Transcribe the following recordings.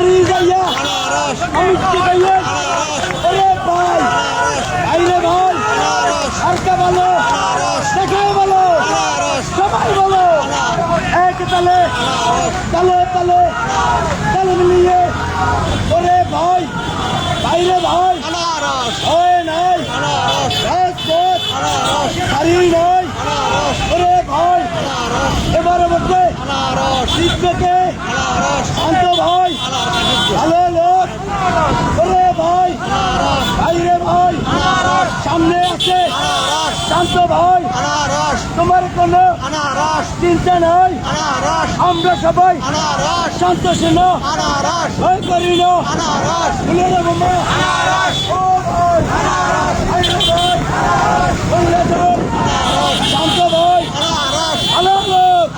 পারি যাইয়া, আমি কি কইয়া ওরে ভাই ভাই রে ভাই আর কে বলো, দেখে বলো, সবাই বলো, এক তালে তালে তালে তালে মিলিয়ে, ওরে ভাই ভাই রে ভাই ওই নাই রাজপথ হারি নাই, ওরে ভাই এবারে মধ্যে শিখবে শান্ত ভাই ভালো লোক ওরে ভাই ভাই রে ভাই সামনে আছে শান্ত ভাই তোমার কোনো চিন্তা নাই। আমরা সবাই শান্ত ছিল ভয় করি না। ভুলে যাব মা ও ভাই ভাই রে ভাই ভুলে যাব শান্ত ভাই ভালো লোক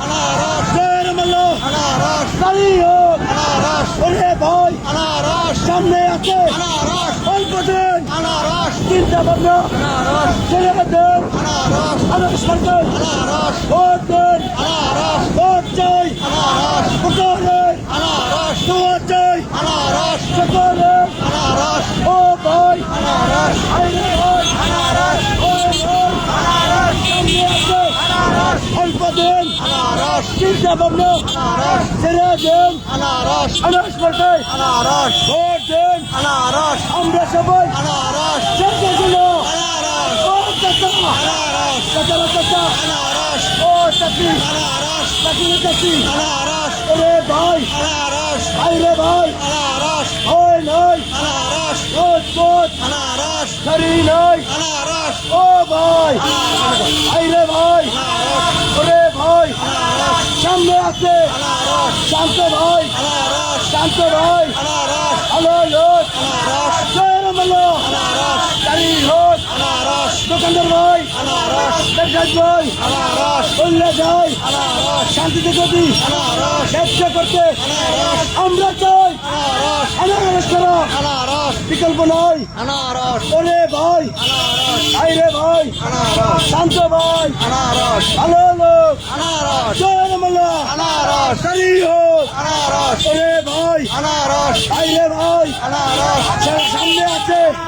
জয় মাল্লা দাঁড়িয়ে হোক ওরে ভাই সামনে আছে অল্প দিন ছেড়ে দেন আলোক সরকার ভোট দেন ভোট চাই সকলের দোয়া চাই সকলের ও ভাই অল্প দিন চিন্তা ভাবনা ছেড়ে দেন আলোক সরকার ভোট দেন আমরা সবাই ও চাচি চাচি চাচি ওরে ভাই ভাই রে ভাই ওই নয় রোজ রোজ সারি নয় ও ভাই ভাই রে ভাই ওরে ভাই সামনে আছে শান্ত ভাই শান্ত ভাই হ্যালো লোক জয় রমলো গাড়ি লোক দোকানদার ভাই ব্যবসায়ী ভাই উল্লেখ ভাই শান্তিতে গতি ব্যবসা করতে আমরা চাই। আনারস করা বিকল্প নয় ওরে ভাই ভাই রে ভাই, শান্ত ভাই, ভালো লোক, জয় রমলো গাড়ি হোক। ওরে ভাই ভাই রে ভাই সামনে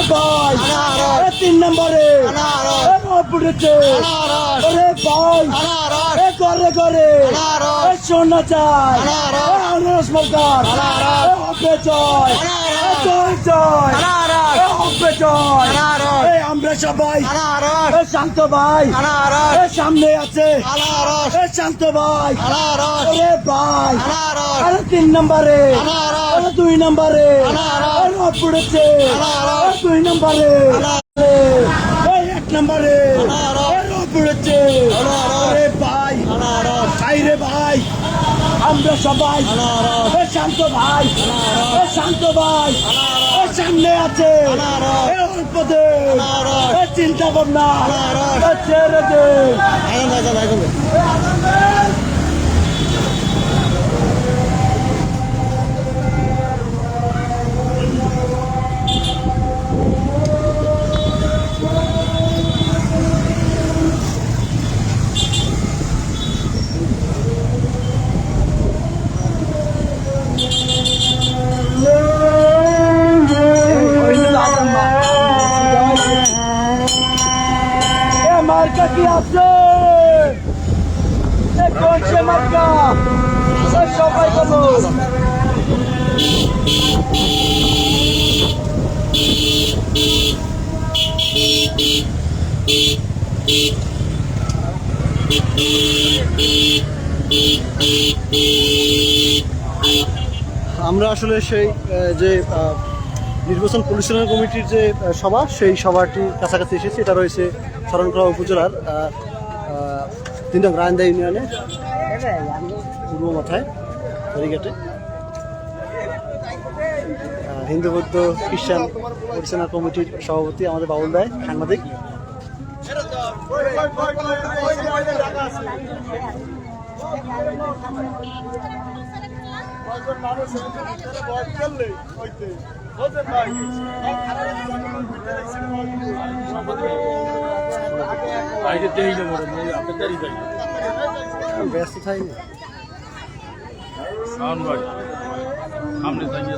ওরে ভাই এ তিন নম্বরে এ অবুড়েছে ওরে ভাই এ ঘরে ঘরে এ সোনা চাই এ আনারস মলকার এ হবে জয় এ জয় জয় এ হবে জয় এ আমরা সবাই এ শান্ত ভাই এ সামনে আছে এ শান্ত ভাই ওরে ভাই আরে তিন নম্বরে দুই নম্বরে পড়েছে দুই নম্বরে এক নম্বরে পড়েছে ভাই ভাই রে ভাই আমরা সবাই শান্ত ভাই শান্ত ভাই সামনে আছে চিন্তা ভাবনা ছেড়ে দে কি আছে এ কোন সে মার্কা? এ সবাই বলো। আমরা আসলে সেই যে নির্বাচন পরিচালনা কমিটির যে সভা, সেই সভাটির কাছাকাছি এসেছে। এটা রয়েছে শরণখোলা উপজেলার তিন নং রায়ন্দা ইউনিয়নের পূর্ব মাথায় হিন্দু বৌদ্ধ খ্রিস্টান পরিচালনা কমিটির সভাপতি আমাদের বাবুল রায় সাংবাদিক। বাইরে ব্যস্ত থাকি। সামনে যাইয়ে